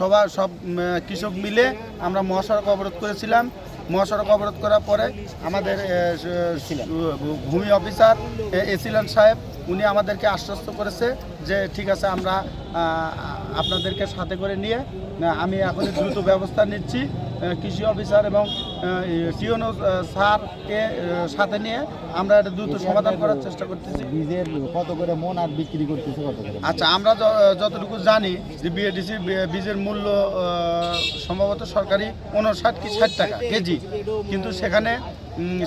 সবার সব কৃষক মিলে আমরা মহাসড়ক অবরোধ করেছিলাম। মহাসড়ক অবরোধ করার পরে আমাদের ভূমি অফিসার এসিলান সাহেব উনি আমাদেরকে আশ্বস্ত করেছে যে ঠিক আছে আমরা আপনাদেরকে সাথে করে নিয়ে আমি এখন দ্রুত ব্যবস্থা নিচ্ছি। কৃষি অফিসার এবং টিওনো স্যারকে সাথে নিয়ে আমরা এটা দ্রুত সমাধান করার চেষ্টা করতেছি। বীজের কত করে মন আর বিক্রি করতেছে কত করে? আচ্ছা আমরা যতটুকু জানি যে বিএডিসি বীজের মূল্য সম্ভবত সরকারি উনষাট কি ষাট টাকা কেজি। কিন্তু সেখানে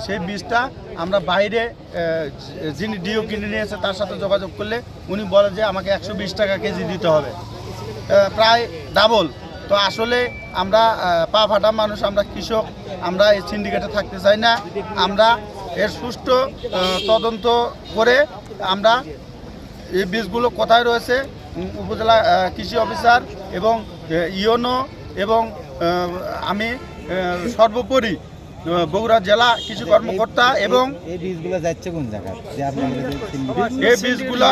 সেই বীজটা আমরা বাইরে যিনি ডিও কিনে নিয়েছে তার সাথে যোগাযোগ করলে উনি বলে যে আমাকে একশো বিশ টাকা কেজি দিতে হবে। প্রায় ডাবল। তো আসলে আমরা পা ফাটা মানুষ, আমরা কৃষক, আমরা এই সিন্ডিকেটে থাকতে চাই না। আমরা এর সুষ্ঠু তদন্ত করে আমরা এই বীজগুলো কোথায় রয়েছে উপজেলা কৃষি অফিসার এবং ইওনো এবং আমি সর্বোপরি বগুড়া জেলা কৃষি কর্মকর্তা এবং এই বীজগুলো যাচ্ছে কোন জায়গায়? এই বীজগুলো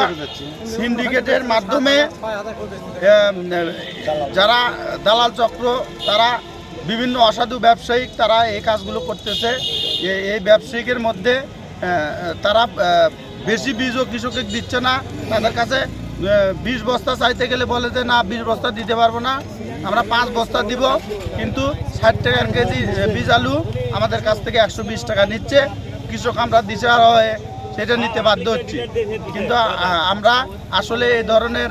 সিন্ডিকেটের মাধ্যমে যারা দালাল চক্র তারা বিভিন্ন অসাধু ব্যবসায়িক তারা এই কাজগুলো করতেছে। এই ব্যবসায়িকের মধ্যে তারা বেশি বীজও কৃষকের দিচ্ছে না। তাদের কাছে বিশ বস্তা চাইতে গেলে বলে যে না বিশ বস্তা দিতে পারব না। আমরা পাঁচ বস্তা দিব কিন্তু ষাট টাকার কেজি বীজ আলু আমাদের কাছ থেকে একশো বিশ টাকা নিচ্ছে। কৃষক আমরা দিশাহারা হয়ে সেটা নিতে বাধ্য হচ্ছি। কিন্তু আমরা আসলে এই ধরনের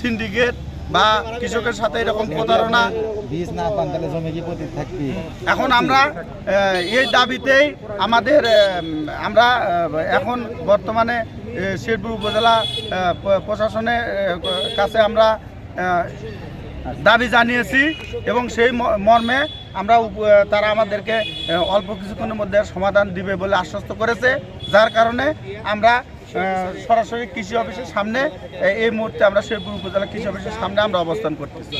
সিন্ডিকেট বা কৃষকের সাথে এরকম প্রতারণা বীজ না পান তাহলে জমি কি থাকবে? এখন আমরা এই দাবিতেই আমাদের আমরা এখন বর্তমানে শেরপুর উপজেলা প্রশাসনের কাছে আমরা দাবি জানিয়েছি এবং সেই মর্মে আমরা তারা আমাদেরকে অল্প কিছুক্ষণের মধ্যে সমাধান দিবে বলে আশ্বস্ত করেছে। যার কারণে আমরা সরাসরি কৃষি অফিসের সামনে এই মুহূর্তে আমরা শেরপুর উপজেলা কৃষি অফিসের সামনে আমরা অবস্থান করতেছি।